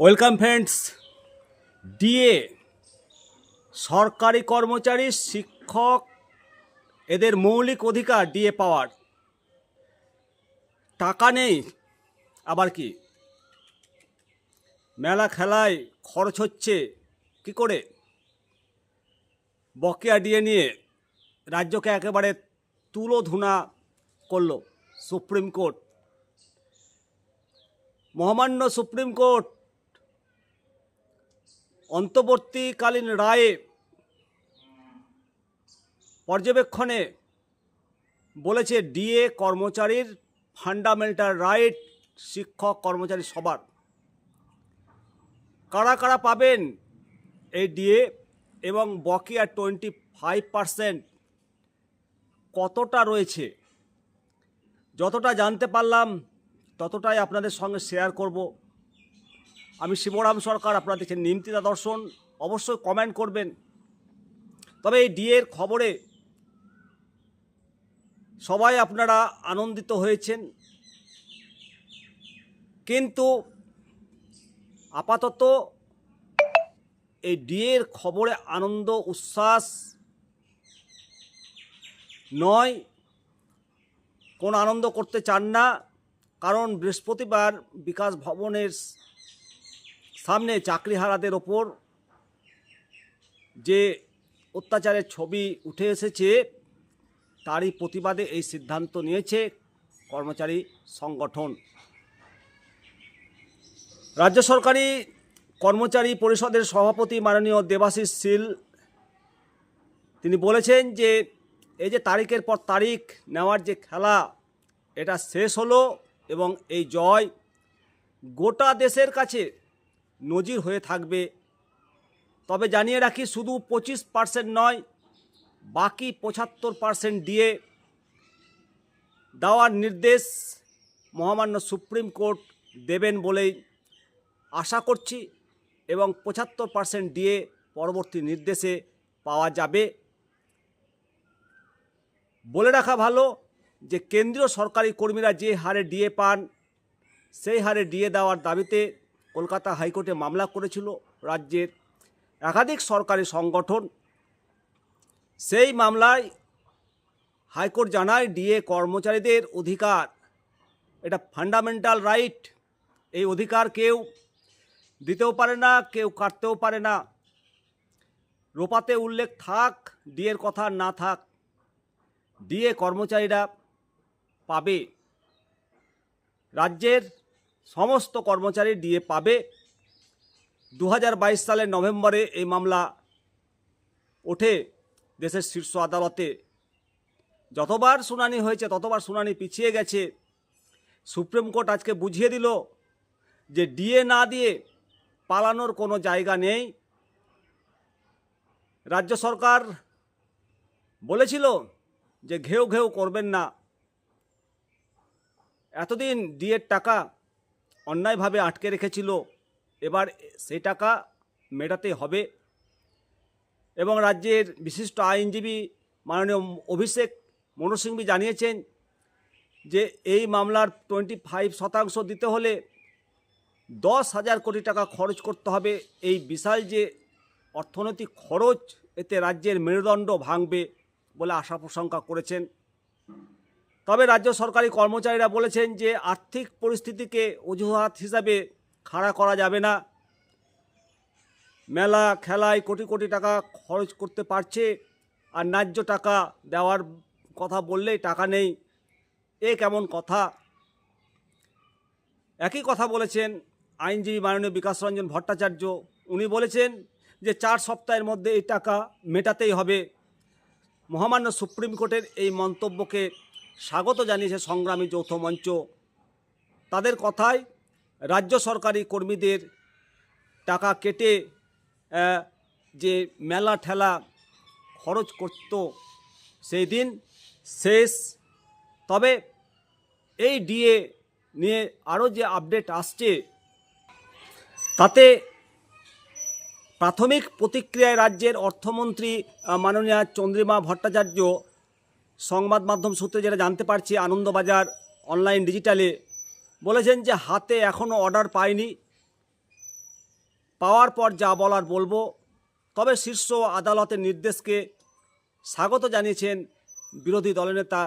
Welcome friends, DA, সরকারি কর্মচারী, শিক্ষক, এদের মৌলিক অধিকার, ডিএ পাওয়ার। টাকা নেই, আবার কি? মেলা খেলায় খরচ হচ্ছে, কি করে? বকেয়া ডিএ নিয়ে রাজ্যকে একেবারে তুলো ধুনা করল সুপ্রিম কোর্ট। মহামান্য সুপ্রিম কোর্ট অন্তর্বর্তীকালীন রায়ে পর্যবেক্ষণে বলেছে ডিএ কর্মচারীর ফান্ডামেন্টাল রাইট, শিক্ষক কর্মচারী সবার। কারা কারা পাবেন এই ডিএ এবং বকেয়া টোয়েন্টি ফাইভ পারসেন্ট কতটা রয়েছে? যতটা জানতে পারলাম, ততটাই আপনাদের সঙ্গে শেয়ার করব। আমি শিবরাম সরকার, আপনারা দেখছেন নিমতিদা দর্শন, অবশ্যই কমেন্ট করবেন। তবে এই ডিএর খবরে সবাই আপনারা আনন্দিত হয়েছেন। কিন্তু আপাতত এই ডিএর খবরে আনন্দ, উচ্ছ্বাস নয়। কোনো আনন্দ করতে চান না, কারণ বৃহস্পতিবার বিকাশ ভবনের সামনে চাকরিহারাদের ওপর যে অত্যাচারের ছবি উঠে এসেছে, তারই প্রতিবাদে এই সিদ্ধান্ত নিয়েছে কর্মচারী সংগঠন। রাজ্য সরকারি কর্মচারী পরিষদের সভাপতি মাননীয় দেবাশিস শীল, তিনি বলেছেন যে এই যে তারিখের পর তারিখ নেওয়ার যে খেলা, এটা শেষ হলো এবং এই জয় গোটা দেশের কাছে নজির হয়ে থাকবে। তবে জানিয়ে রাখি, শুধু পঁচিশ পার্সেন্ট নয়, বাকি পঁচাত্তর পার্সেন্ট দিয়ে দেওয়ার নির্দেশ মহামান্য সুপ্রিম কোর্ট দেবেন বলেই আশা করছি এবং পঁচাত্তর পার্সেন্ট দিয়ে পরবর্তী নির্দেশে পাওয়া যাবে। বলে রাখা ভালো যে, কেন্দ্রীয় সরকারি কর্মীরা যে হারে ডিএ পান, সেই হারে ডিএ দেওয়ার দাবিতে কলকাতা হাইকোর্টে মামলা করেছিল রাজ্যের একাধিক সরকারি সংগঠন। সেই মামলায় হাইকোর্ট জানায়, ডিএ কর্মচারীদের অধিকার। এটা ফান্ডামেন্টাল রাইট। এই অধিকার কেউ দিতেও পারে না, কেউ কাটতেও পারে না। রোপাতে উল্লেখ থাক, ডিএর কথা না থাক, ডিএ কর্মচারীরা পাবে। রাজ্যের সমস্ত কর্মচারী ডিএ পাবে। দু হাজার বাইশ সালের নভেম্বরে এই মামলা ওঠে দেশের শীর্ষ আদালতে। যতবার শুনানি হয়েছে, ততবার শুনানি পিছিয়ে গেছে। সুপ্রিম কোর্ট আজকে বুঝিয়ে দিল যে ডিএ না দিয়ে পালানোর কোনো জায়গা নেই। রাজ্য সরকার বলেছিল যে ঘেউ ঘেউ করবেন না। এতদিন ডিএর টাকা অন্যায়ভাবে আটকে রেখেছিল, এবার সেই টাকা মেটাতে হবে। এবং রাজ্যের বিশিষ্ট আইনজীবী মাননীয় অভিষেক মনু সিংভি জানিয়েছেন যে এই মামলার টোয়েন্টি ফাইভ শতাংশ দিতে হলে দশ হাজার কোটি টাকা খরচ করতে হবে। এই বিশাল যে অর্থনৈতিক খরচ, এতে রাজ্যের মেরুদণ্ড ভাঙবে বলে আশা প্রশঙ্কা করেছেন। তবে রাজ্য সরকারি কর্মচারীরা বলেছেন যে আর্থিক পরিস্থিতিকে অজুহাত হিসাবে খাড়া করা যাবে না। মেলা, খেলায় কোটি কোটি টাকা খরচ করতে পারছে আর ন্যায্য টাকা দেওয়ার কথা বললেই টাকা নেই। এ কেমন কথা? একই কথা বলেছেন আইনজীবী মাননীয় বিকাশ রঞ্জন ভট্টাচার্য। উনি বলেছেন যে চার সপ্তাহের মধ্যে এই টাকা মেটাতেই হবে। মহামান্য সুপ্রিম কোর্টের এই মন্তব্যকে স্বাগত জানিয়েছে সংগ্রামী যৌথ মঞ্চ। তাদের কথায় রাজ্য সরকারি কর্মীদের টাকা কেটে যে মেলা ঠেলা খরচ করত সেই দিন শেষ। তবে এই ডিএ নিয়ে আরও যে আপডেট আসছে, তাতে প্রাথমিক প্রতিক্রিয়ায় রাজ্যের অর্থমন্ত্রী মাননীয়া চন্দ্রিমা ভট্টাচার্য সংবাদ মাধ্যম সূত্রে যেটা জানতে পারছি, আনন্দবাজার অনলাইন ডিজিটালে বলেছেন যে হাতে এখনও অর্ডার পায়নি পাওয়ার পর যা বলার বলব, তবে শীর্ষ আদালতের নির্দেশকে স্বাগত জানিয়েছেন বিরোধী দলনেতা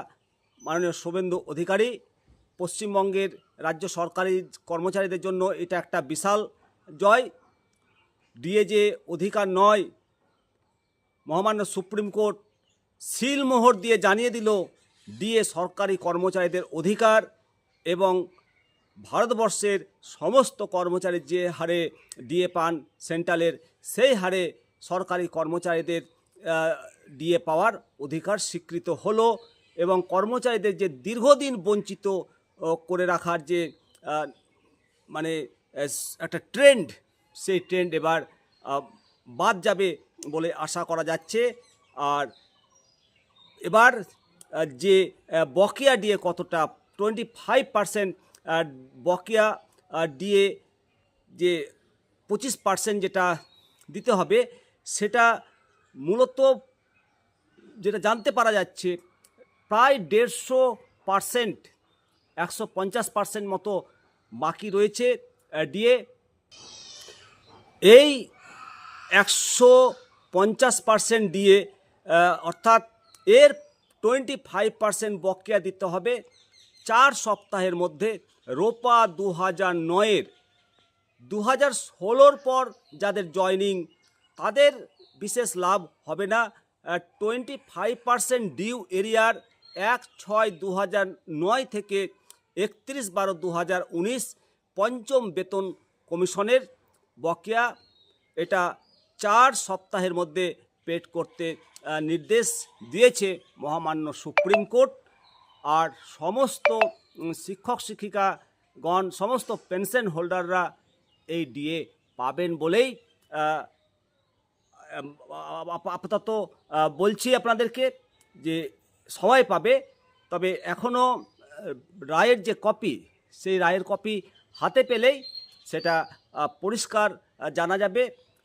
মাননীয় শুভেন্দু অধিকারী। পশ্চিমবঙ্গের রাজ্য সরকারি কর্মচারীদের জন্য এটা একটা বিশাল জয়। ডিএ যে অধিকার নয়, মহামান্য সুপ্রিম কোর্ট সিলমোহর দিয়ে জানিয়ে দিল, ডিএ সরকারি কর্মচারীদের অধিকার এবং ভারতবর্ষের সমস্ত কর্মচারীর যে হারে ডিএ পান সেন্ট্রালের, সেই হারে সরকারি কর্মচারীদের ডিএ পাওয়ার অধিকার স্বীকৃত হলো এবং কর্মচারীদের যে দীর্ঘদিন বঞ্চিত করে রাখার যে মানে একটা ট্রেন্ড, সেই ট্রেন্ড এবার বাদ যাবে বলে আশা করা যাচ্ছে। আর এবার যে বকেয়া ডিএ কতটা টোয়েন্টি ফাইভ পার্সেন্ট বকেয়া ডিএ যে পঁচিশ পার্সেন্ট যেটা দিতে হবে, সেটা মূলত যেটা জানতে পারা যাচ্ছে, প্রায় দেড়শো পার্সেন্ট একশো পঞ্চাশ পার্সেন্ট মতো বাকি রয়েছে ডিএ এই একশো পঞ্চাশ পার্সেন্ট দিয়ে অর্থাৎ এর টোয়েন্টি ফাইভ পার্সেন্ট বকেয়া দিতে হবে। চার সপ্তাহের মধ্যে রোপা দু হাজার নয়ের দু হাজার ষোলোর পর যাদের জয়নিং, তাদের বিশেষ লাভ হবে না। টোয়েন্টি ফাইভ পার্সেন্ট ডিউ এরিয়ার এক ছয় দু হাজার নয় থেকে একত্রিশ বারো দু হাজার উনিশ পঞ্চম বেতন কমিশনের বকেয়া। এটা চার সপ্তাহের মধ্যে পেড করতে নির্দেশ দিয়েছে মহামান্য সুপ্রিম কোর্ট। আর সমস্ত শিক্ষক শিক্ষিকাগণ, সমস্ত পেনশন হোল্ডাররা এই ডিএ পাবেন বলেই আপাতত বলছি আপনাদেরকে যে সবাই পাবে, তবে এখনও রায়ের যে কপি, সেই রায়ের কপি হাতে পেলেই সেটা পরিষ্কার জানা যাবে।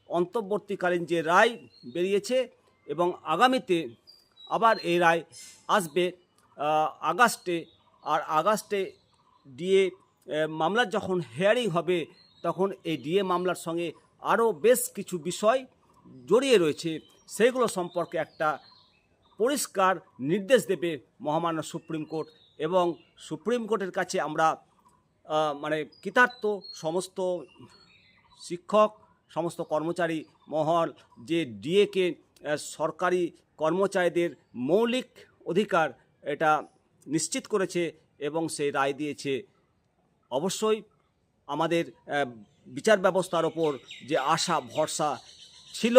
অন্তর্বর্তীকালীন যে রায় বেরিয়েছে এবং আগামীতে আবার এই রায় আসবে আগস্টে। আর আগস্টে ডিএ মামলার যখন হেয়ারিং হবে, তখন এই ডিএ মামলার সঙ্গে আরও বেশ কিছু বিষয় জড়িয়ে রয়েছে। সেগুলো সম্পর্কে একটা পরিষ্কার নির্দেশ দেবে মহামান্য সুপ্রিম কোর্ট এবং সুপ্রিম কোর্টের কাছে আমরা মানে কৃতার্থ সমস্ত শিক্ষক, সমস্ত কর্মচারী মহল যে ডিএকে সরকারি কর্মচারীদের মৌলিক অধিকার এটা নিশ্চিত করেছে এবং সেই রায় দিয়েছে। অবশ্যই আমাদের বিচার ব্যবস্থার ওপর যে আশা, ভরসা ছিল,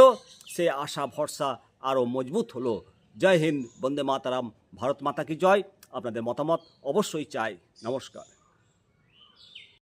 সে আশা, ভরসা আরও মজবুত হলো। জয় হিন্দ, বন্দে মাতারাম, ভারত মাতা কি জয়? আপনাদের মতামত অবশ্যই চাই। নমস্কার।